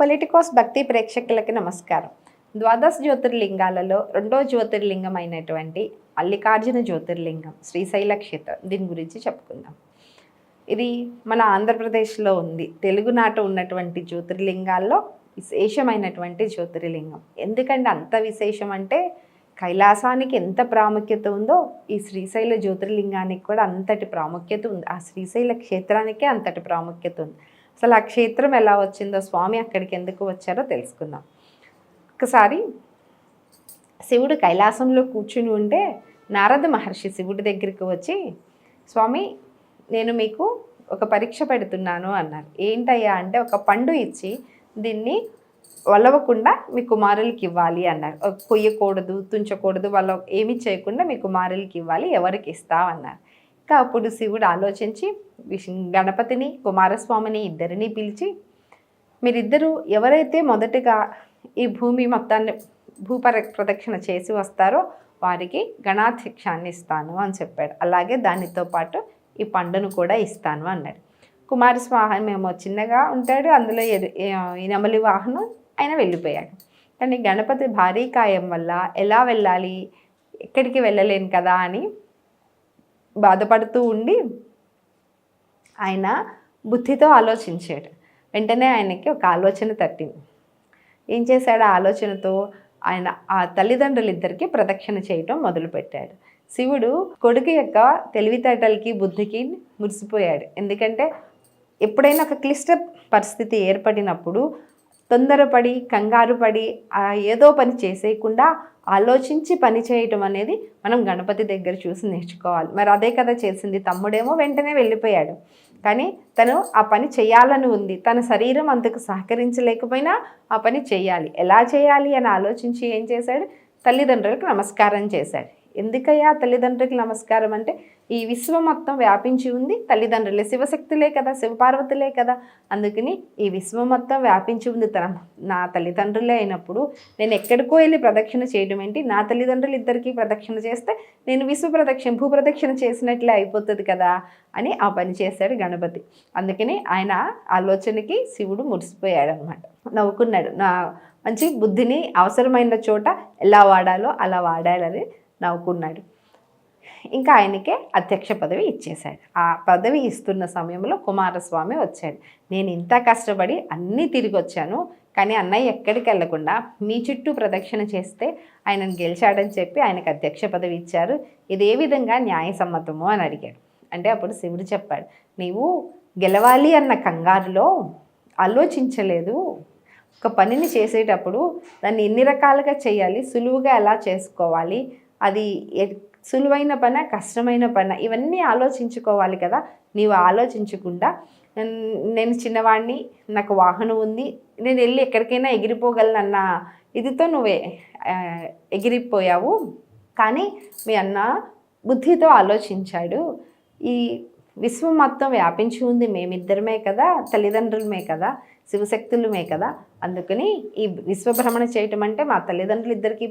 Politicos భక్తి ప్రేక్షకులకి నమస్కారం. ద్వాదశ జ్యోతిర్లింగాలలో రెండో జ్యోతిర్లింగం అయినటువంటి మల్లికార్జున జ్యోతిర్లింగం శ్రీశైల క్షేత్రం దీని గురించి చెప్పుకుందాం. ఇది మన ఆంధ్రప్రదేశ్లో ఉంది. తెలుగునాట ఉన్నటువంటి జ్యోతిర్లింగాల్లో విశేషమైనటువంటి జ్యోతిర్లింగం. ఎందుకంటే అంత విశేషం అంటే కైలాసానికి ఎంత ప్రాముఖ్యత ఉందో ఈ శ్రీశైల జ్యోతిర్లింగానికి కూడా అంతటి ప్రాముఖ్యత ఉంది. ఆ శ్రీశైల క్షేత్రానికే అంతటి ప్రాముఖ్యత ఉంది. అసలు ఆ క్షేత్రం ఎలా వచ్చిందో స్వామి అక్కడికి ఎందుకు వచ్చారో తెలుసుకుందాం. ఒకసారి శివుడు కైలాసంలో కూర్చుని ఉంటే నారద మహర్షి శివుడి దగ్గరికి వచ్చి స్వామి నేను మీకు ఒక పరీక్ష పెడుతున్నాను అన్నారు. ఏంటయ్యా? అంటే ఒక పండు ఇచ్చి దీన్ని వలవకుండా మీ కుమారులకి ఇవ్వాలి అన్నారు. కొయ్యకూడదు తుంచకూడదు వాళ్ళ ఏమి చేయకుండా మీ కుమారులకి ఇవ్వాలి ఎవరికి ఇస్తావన్నారు అన్నారు. అప్పుడు శివుడు ఆలోచించి గణపతిని కుమారస్వామిని ఇద్దరిని పిలిచి మీరిద్దరూ ఎవరైతే మొదటగా ఈ భూమి మొత్తాన్ని భూపర ప్రదక్షిణ చేసి వస్తారో వారికి గణాధ్యక్షాన్ని ఇస్తాను అని చెప్పాడు. అలాగే దానితో పాటు ఈ పండును కూడా ఇస్తాను అన్నాడు. కుమారస్వామి ఏమో చిన్నగా ఉంటాడు అందులో ఎరు- ఈ నెమలి వాహనం ఆయన వెళ్ళిపోయాడు. కానీ గణపతి భారీ కాయం వల్ల ఎలా వెళ్ళాలి ఎక్కడికి వెళ్ళలేను కదా అని బాధపడుతూ ఉండి ఆయన బుద్ధితో ఆలోచించాడు. వెంటనే ఆయనకి ఒక ఆలోచన తట్టింది. ఏం చేశాడు? ఆ ఆలోచనతో ఆయన ఆ తల్లిదండ్రులిద్దరికీ ప్రదక్షిణ చేయటం మొదలుపెట్టాడు. శివుడు కొడుకు యొక్క తెలివితేటలకి బుద్ధికి మురిసిపోయాడు. ఎందుకంటే ఎప్పుడైనా ఒక క్లిష్ట పరిస్థితి ఏర్పడినప్పుడు తొందరపడి కంగారు పడి ఏదో పని చేసేయకుండా ఆలోచించి పని చేయటం అనేది మనం గణపతి దగ్గర చూసి నేర్చుకోవాలి. మరి అదే కదా చేసింది తమ్ముడేమో వెంటనే వెళ్ళిపోయాడు. కానీ తను ఆ పని చేయాలని ఉంది. తన శరీరం అంతకు సహకరించలేకపోయినా ఆ పని చేయాలి. ఎలా చేయాలి అని ఆలోచించి ఏం చేశాడు? తల్లిదండ్రులకు నమస్కారం చేశాడు. ఎందుకయ్యా? తల్లిదండ్రులకి నమస్కారం అంటే ఈ విశ్వం మొత్తం వ్యాపించి ఉంది. తల్లిదండ్రులే శివశక్తులే కదా శివపార్వతులే కదా. అందుకని ఈ విశ్వం మొత్తం వ్యాపించి ఉంది తన నా తల్లిదండ్రులే అయినప్పుడు నేను ఎక్కడికో వెళ్ళి ప్రదక్షిణ చేయడం ఏంటి? నా తల్లిదండ్రులు ఇద్దరికీ ప్రదక్షిణ చేస్తే నేను విశ్వ ప్రదక్షిణ భూ ప్రదక్షిణ చేసినట్లే అయిపోతుంది కదా అని ఆ పని చేశాడు గణపతి. అందుకని ఆయన ఆలోచనకి శివుడు మురిసిపోయాడు అనమాట నవ్వుకున్నాడు. నా మంచి బుద్ధిని అవసరమైన చోట ఎలా వాడాలో అలా వాడాలని నవ్వుకున్నాడు. ఇంకా ఆయనకే అధ్యక్ష పదవి ఇచ్చేశాడు. ఆ పదవి ఇస్తున్న సమయంలో కుమారస్వామి వచ్చాడు. నేను ఇంత కష్టపడి అన్నీ తిరిగి వచ్చాను కానీ అన్నయ్య ఎక్కడికి వెళ్ళకుండా మీ చుట్టూ ప్రదక్షిణ చేస్తే ఆయనను గెలిచాడని చెప్పి ఆయనకు అధ్యక్ష పదవి ఇచ్చారు. ఇది ఏ విధంగా న్యాయసమ్మతము అని అడిగాడు. అంటే అప్పుడు శివుడు చెప్పాడు నీవు గెలవాలి అన్న కంగారులో ఆలోచించలేదు. ఒక పనిని చేసేటప్పుడు దాన్ని ఎన్ని రకాలుగా చేయాలి సులువుగా ఎలా చేసుకోవాలి అది సులువైన పన కష్టమైన పన ఇవన్నీ ఆలోచించుకోవాలి కదా. నీవు ఆలోచించకుండా "నేను- చిన్నవాడిని నాకు వాహనం ఉంది నేను వెళ్ళి ఎక్కడికైనా ఎగిరిపోగలనన్న ఇదితో నువ్వే ఎగిరిపోయావు. కానీ మీ అన్న బుద్ధితో ఆలోచించాడు. ఈ విశ్వం మొత్తం వ్యాపించి ఉంది మేమిద్దరమే కదా తల్లిదండ్రులమే కదా. శివశక్తులమే కదా? అందుకని ఈ విశ్వభ్రమణ చేయటం అంటే మా తల్లిదండ్రులు ఇద్దరికి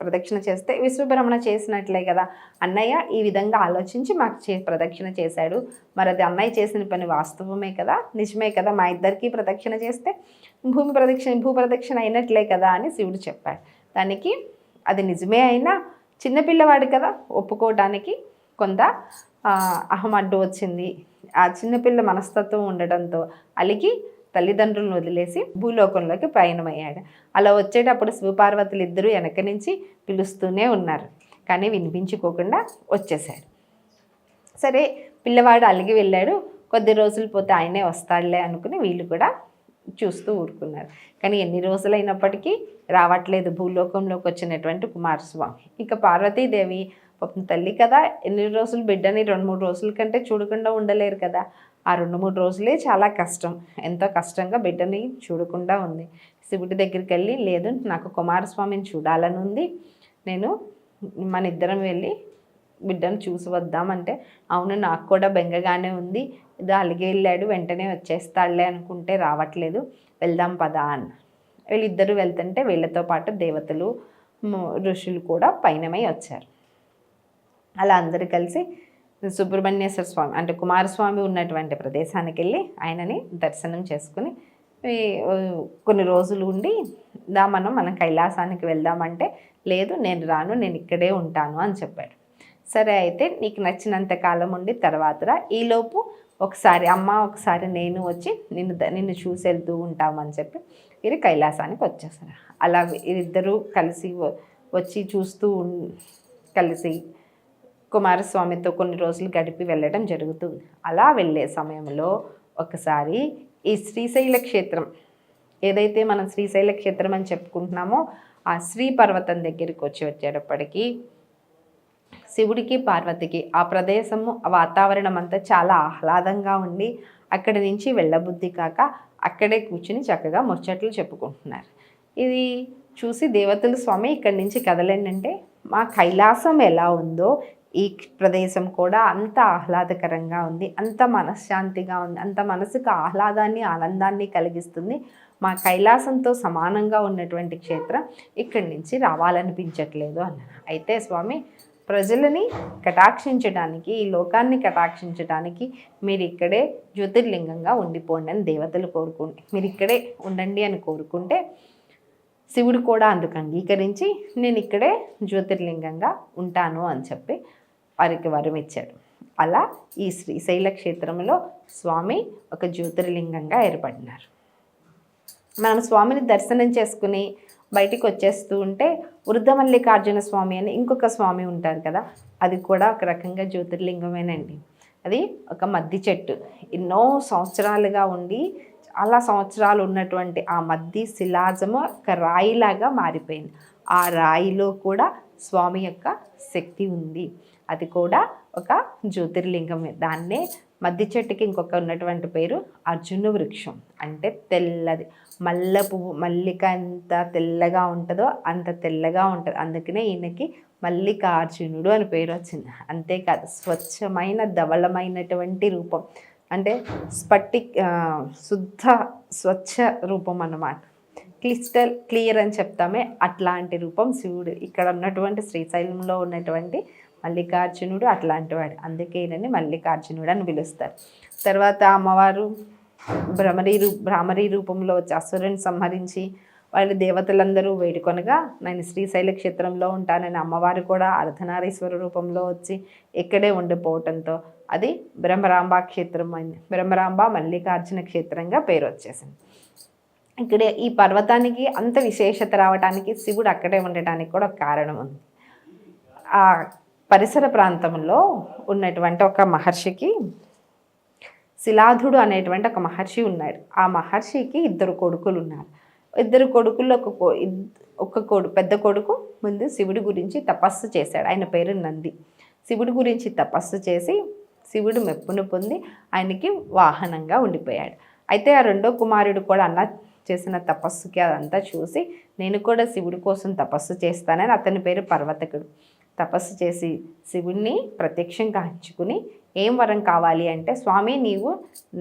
ప్రదక్షిణ చేస్తే విశ్వభ్రమణ చేసినట్లే కదా? అన్నయ్య ఈ విధంగా ఆలోచించి మాకు చే ప్రదక్షిణ చేశాడు. మరి అది అన్నయ్య చేసిన పని వాస్తవమే కదా? నిజమే కదా? మా ఇద్దరికి ప్రదక్షిణ చేస్తే భూమి ప్రదక్షిణ భూ ప్రదక్షిణ అయినట్లే కదా? అని శివుడు చెప్పాడు. దానికి అది నిజమే అయినా చిన్నపిల్లవాడు కదా ఒప్పుకోవడానికి కొంత అహం అడ్డు వచ్చింది. ఆ చిన్నపిల్ల మనస్తత్వం ఉండడంతో అలిగి తల్లిదండ్రులను వదిలేసి భూలోకంలోకి ప్రయాణమయ్యాడు అలా వచ్చేటప్పుడు శివపార్వతులు ఇద్దరూ వెనక నుంచి పిలుస్తూనే ఉన్నారు. కానీ వినిపించుకోకుండా వచ్చేసాడు సరే పిల్లవాడు అలిగి వెళ్ళాడు. కొద్ది రోజులు పోతే ఆయనే వస్తాడులే అనుకుని వీళ్ళు కూడా చూస్తూ ఊరుకున్నారు. కానీ ఎన్ని రోజులైనప్పటికీ రావట్లేదు భూలోకంలోకి వచ్చినటువంటి కుమారస్వామి. ఇక పార్వతీదేవి పాపం తల్లి కదా ఎన్ని రోజులు బిడ్డని రెండు మూడు రోజుల కంటే చూడకుండా ఉండలేరు కదా. ఆ రెండు మూడు రోజులే చాలా కష్టం. ఎంతో కష్టంగా బిడ్డని చూడకుండా ఉంది. శివుడి దగ్గరికి వెళ్ళి లేదు నాకు కుమారస్వామిని చూడాలని ఉంది. నేను మన ఇద్దరం వెళ్ళి బిడ్డను చూసి వద్దామంటే అవును నాకు కూడా బెంగగానే ఉంది. ఇది అలిగే వెళ్ళాడు వెంటనే వచ్చేస్తాడులే అనుకుంటే రావట్లేదు. వెళ్దాం పదా అన్న. వీళ్ళిద్దరూ వెళ్తుంటే వీళ్ళతో పాటు దేవతలు ఋషులు కూడా పైనమై వచ్చారు. అలా అందరూ కలిసి సుబ్రహ్మణ్యేశ్వర స్వామి అంటే కుమారస్వామి ఉన్నటువంటి ప్రదేశానికి వెళ్ళి ఆయనని దర్శనం చేసుకుని కొన్ని రోజులు ఉండి దా మనం మన కైలాసానికి వెళ్దామంటే లేదు నేను రాను నేను ఇక్కడే ఉంటాను అని చెప్పాడు. సరే అయితే నీకు నచ్చినంత కాలం ఉండి తర్వాతరా ఈలోపు ఒకసారి అమ్మ ఒకసారి నేను వచ్చి నిన్ను ద- నిన్ను చూసి వెళ్తూ ఉంటామని చెప్పి వీరు కైలాసానికి వచ్చేసారు. అలా వీరిద్దరూ కలిసి వచ్చి చూస్తూ కలిసి కుమారస్వామితో కొన్ని రోజులు గడిపి వెళ్ళడం జరుగుతుంది. అలా వెళ్ళే సమయంలో ఒకసారి ఈ శ్రీశైల క్షేత్రం ఏదైతే మనం శ్రీశైల క్షేత్రం అని చెప్పుకుంటున్నామో ఆ శ్రీ పర్వతం దగ్గరికి వచ్చి వచ్చేటప్పటికీ శివుడికి పార్వతికి ఆ ప్రదేశము ఆ వాతావరణం అంతా చాలా ఆహ్లాదంగా ఉండి అక్కడి నుంచి వెళ్ళబుద్ధి కాక అక్కడే కూర్చుని చక్కగా ముచ్చట్లు చెప్పుకుంటున్నారు. ఇది చూసి దేవతలు స్వామి ఇక్కడి నుంచి కదలండి అంటే మా కైలాసం ఎలా ఉందో ఈ ప్రదేశం కూడా అంత ఆహ్లాదకరంగా ఉంది అంత మనశ్శాంతిగా ఉంది అంత మనసుకు ఆహ్లాదాన్ని ఆనందాన్ని కలిగిస్తుంది. మా కైలాసంతో సమానంగా ఉన్నటువంటి క్షేత్రం ఇక్కడి నుంచి రావాలనిపించట్లేదు అన్నారు అయితే స్వామి ప్రజలని కటాక్షించడానికి ఈ లోకాన్ని కటాక్షించడానికి మీరు ఇక్కడే జ్యోతిర్లింగంగా ఉండిపోండి అని దేవతలు కోరుకుంటే మీరు ఇక్కడే ఉండండి అని కోరుకుంటే శివుడు కూడా అందుకు అంగీకరించి నేను ఇక్కడే జ్యోతిర్లింగంగా ఉంటాను అని చెప్పి వారికి వరం ఇచ్చాడు. అలా ఈ శ్రీశైల క్షేత్రంలో స్వామి ఒక జ్యోతిర్లింగంగా ఏర్పడినారు. మనం స్వామిని దర్శనం చేసుకుని బయటికి వచ్చేస్తూ ఉంటే వృద్ధమల్లికార్జున స్వామి అని ఇంకొక స్వామి ఉంటారు కదా అది కూడా ఒక రకంగా జ్యోతిర్లింగమేనండి. అది ఒక మద్ది చెట్టు. ఎన్నో సంవత్సరాలుగా ఉండి చాలా సంవత్సరాలు ఉన్నటువంటి ఆ మద్ది శిలాజము ఒక రాయిలాగా మారిపోయింది. ఆ రాయిలో కూడా స్వామి యొక్క శక్తి ఉంది. అది కూడా ఒక జ్యోతిర్లింగమే దాన్నే మద్ది చెట్టుకి ఇంకొక ఉన్నటువంటి పేరు అర్జున వృక్షం. అంటే తెల్లది. మల్లె పువ్వు మల్లిక ఎంత తెల్లగా ఉంటుందో అంత తెల్లగా ఉంటుంది. అందుకనే ఈయనకి మల్లికార్జునుడు అని పేరు వచ్చింది. అంతేకాదు స్వచ్ఛమైన ధవళమైనటువంటి రూపం. అంటే స్పట్టి శుద్ధ స్వచ్ఛ రూపం అన్నమాట. క్లిస్టల్ క్లియర్ అని చెప్తామే. అట్లాంటి రూపం శివుడు ఇక్కడ ఉన్నటువంటి శ్రీశైలంలో ఉన్నటువంటి మల్లికార్జునుడు అట్లాంటి వాడు అందుకే ఈయనని మల్లికార్జునుడు అని పిలుస్తారు. తర్వాత అమ్మవారు భ్రమరీ రూ భ్రామరీ రూపంలో వచ్చి అసురుని సంహరించి వాళ్ళ దేవతలందరూ వేడుకొనగా నేను శ్రీశైల క్షేత్రంలో ఉంటానని అమ్మవారు కూడా అర్ధనారీశ్వర రూపంలో వచ్చి ఇక్కడే ఉండిపోవటంతో అది బ్రహ్మరాంబ క్షేత్రం అయింది బ్రహ్మరాంబ మల్లికార్జున క్షేత్రంగా పేరు వచ్చేసింది. ఇక్కడే ఈ పర్వతానికి అంత విశేషత రావడానికి శివుడు అక్కడే ఉండటానికి కూడా ఒక కారణం ఉంది. ఆ పరిసర ప్రాంతంలో ఉన్నటువంటి ఒక మహర్షికి శిలాధుడు అనేటువంటి ఒక మహర్షి ఉన్నాడు. ఆ మహర్షికి ఇద్దరు కొడుకులు ఉన్నారు. ఇద్దరు కొడుకుల్లో ఒక కొ- ఒక కొడు పెద్ద కొడుకు ముందు శివుడి గురించి తపస్సు చేశాడు. ఆయన పేరు నంది. శివుడి గురించి తపస్సు చేసి శివుడు మెప్పును పొంది ఆయనకి వాహనంగా ఉండిపోయాడు. అయితే ఆ రెండో కుమారుడు కూడా అన్న చేసిన తపస్సుకి అదంతా చూసి నేను కూడా శివుడి కోసం తపస్సు చేస్తానని అతని పేరు పర్వతకుడు. తపస్సు చేసి శివుణ్ణి ప్రత్యక్షం కాంచుకుని ఏం వరం కావాలి అంటే స్వామి నీవు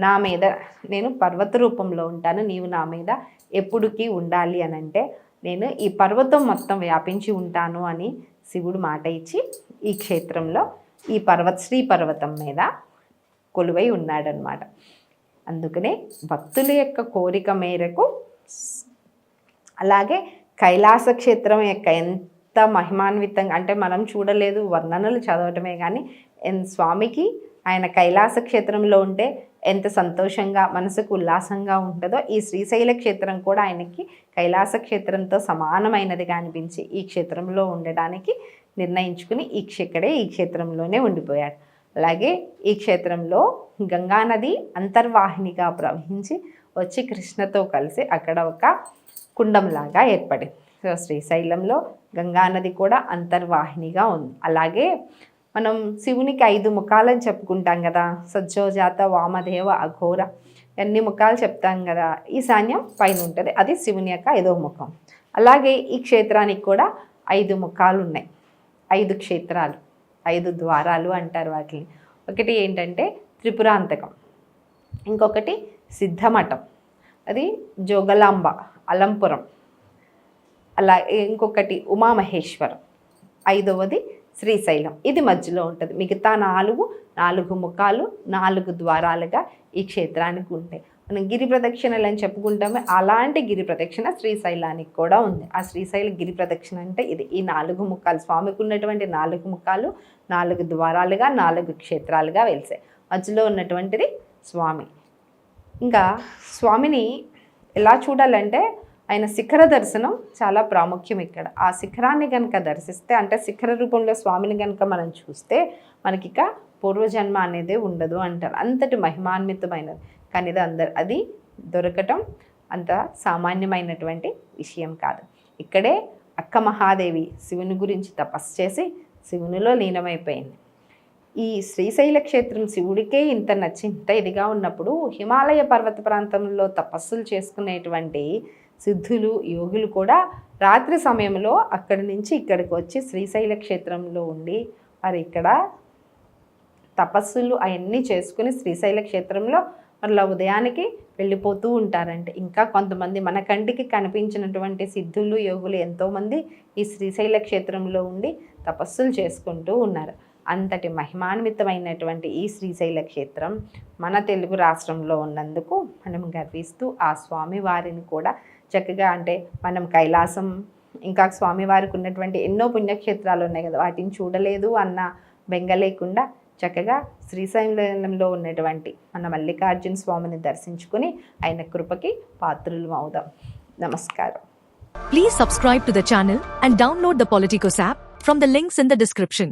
నా మీద నేను పర్వత రూపంలో ఉంటాను నీవు నా మీద ఎప్పుడుకి ఉండాలి అని అంటే నేను ఈ పర్వతం మొత్తం వ్యాపించి ఉంటాను అని శివుడు మాట ఇచ్చి ఈ క్షేత్రంలో ఈ పర్వత శ్రీ పర్వతం మీద కొలువై ఉన్నాడనమాట అందుకనే భక్తుల యొక్క కోరిక మేరకు అలాగే కైలాస క్షేత్రం యొక్క ఎంత మహిమాన్వితంగా అంటే మనం చూడలేదు వర్ణనలు చదవటమే కానీ ఎన్- స్వామికి ఆయన కైలాస క్షేత్రంలో ఉంటే ఎంత సంతోషంగా మనసుకు ఉల్లాసంగా ఉంటుందో ఈ శ్రీశైల క్షేత్రం కూడా ఆయనకి కైలాస క్షేత్రంతో సమానమైనదిగా అనిపించి ఈ క్షేత్రంలో ఉండడానికి నిర్ణయించుకుని ఈ ఇక్కడే ఈ క్షేత్రంలోనే ఉండిపోయాడు. అలాగే ఈ క్షేత్రంలో గంగానది అంతర్వాహినిగా ప్రవహించి వచ్చి కృష్ణతో కలిసి అక్కడ ఒక కుండంలాగా ఏర్పడింది. సో శ్రీశైలంలో గంగానది కూడా అంతర్వాహినిగా ఉంది. అలాగే మనం శివునికి ఐదు ముఖాలని చెప్పుకుంటాం కదా. సజ్జోజాత వామదేవ అఘోర అన్ని ముఖాలు చెప్తాం కదా. ఈశాన్యం పైన ఉంటుంది. అది శివుని యొక్క ఐదో ముఖం. అలాగే ఈ క్షేత్రానికి కూడా ఐదు ముఖాలు ఉన్నాయి. ఐదు క్షేత్రాలు. ఐదు ద్వారాలు అంటారు వాటిని. ఒకటి ఏంటంటే త్రిపురాంతకం. ఇంకొకటి సిద్ధమఠం. అది జోగలాంబ అలంపురం. అలా ఇంకొకటి ఉమామహేశ్వరం. ఐదవది శ్రీశైలం. ఇది మధ్యలో ఉంటుంది. మిగతా నాలుగు నాలుగు ముఖాలు నాలుగు ద్వారాలుగా ఈ క్షేత్రానికి ఉంటాయి. మనం గిరి ప్రదక్షిణలు అని చెప్పుకుంటామే అలాంటి గిరి ప్రదక్షిణ శ్రీశైలానికి కూడా ఉంది. ఆ శ్రీశైల గిరి ప్రదక్షిణ అంటే ఇది. ఈ నాలుగు ముఖాలు స్వామికి ఉన్నటువంటి నాలుగు ముఖాలు నాలుగు ద్వారాలుగా నాలుగు క్షేత్రాలుగా వెలిసాయి. మధ్యలో ఉన్నటువంటిది స్వామి. ఇంకా స్వామిని ఎలా చూడాలంటే ఆయన శిఖర దర్శనం చాలా ప్రాముఖ్యం ఇక్కడ. ఆ శిఖరాన్ని కనుక దర్శిస్తే అంటే శిఖర రూపంలో స్వామిని కనుక మనం చూస్తే మనకి ఇక పూర్వజన్మ అనేది ఉండదు అంటారు. అంతటి మహిమాన్వితమైనది. కానీ ఇది అందరు అది దొరకటం అంత సామాన్యమైనటువంటి విషయం కాదు. ఇక్కడే అక్క మహాదేవి శివుని గురించి తపస్సు చేసి శివునిలో లీనమైపోయింది. ఈ శ్రీశైల క్షేత్రం శివుడికే ఇంత నచ్చి ఇంత ఇదిగా ఉన్నప్పుడు హిమాలయ పర్వత ప్రాంతంలో తపస్సులు చేసుకునేటువంటి సిద్ధులు యోగులు కూడా రాత్రి సమయంలో అక్కడి నుంచి ఇక్కడికి వచ్చి శ్రీశైల క్షేత్రంలో ఉండి మరి ఇక్కడ తపస్సులు అవన్నీ చేసుకుని శ్రీశైల క్షేత్రంలో మరలా ఉదయానికి వెళ్ళిపోతూ ఉంటారంటే. ఇంకా కొంతమంది మన కంటికి కనిపించినటువంటి సిద్ధులు యోగులు ఎంతోమంది ఈ శ్రీశైల క్షేత్రంలో ఉండి తపస్సులు చేసుకుంటూ ఉన్నారు. అంతటి మహిమాన్వితమైనటువంటి ఈ శ్రీశైల క్షేత్రం మన తెలుగు రాష్ట్రంలో ఉన్నందుకు మనం గర్విస్తూ ఆ స్వామి వారిని కూడా చక్కగా అంటే మనం కైలాసం ఇంకా స్వామివారికి ఉన్నటువంటి ఎన్నో పుణ్యక్షేత్రాలు ఉన్నాయి కదా వాటిని చూడలేదు అన్న బెంగ లేకుండా చక్కగా శ్రీశైలంలో ఉన్నటువంటి మన మల్లికార్జున స్వామిని దర్శించుకుని ఆయన కృపకి పాత్రలు అవుదాం. నమస్కారం. Please subscribe to the channel and download the Politicos app from the links in the description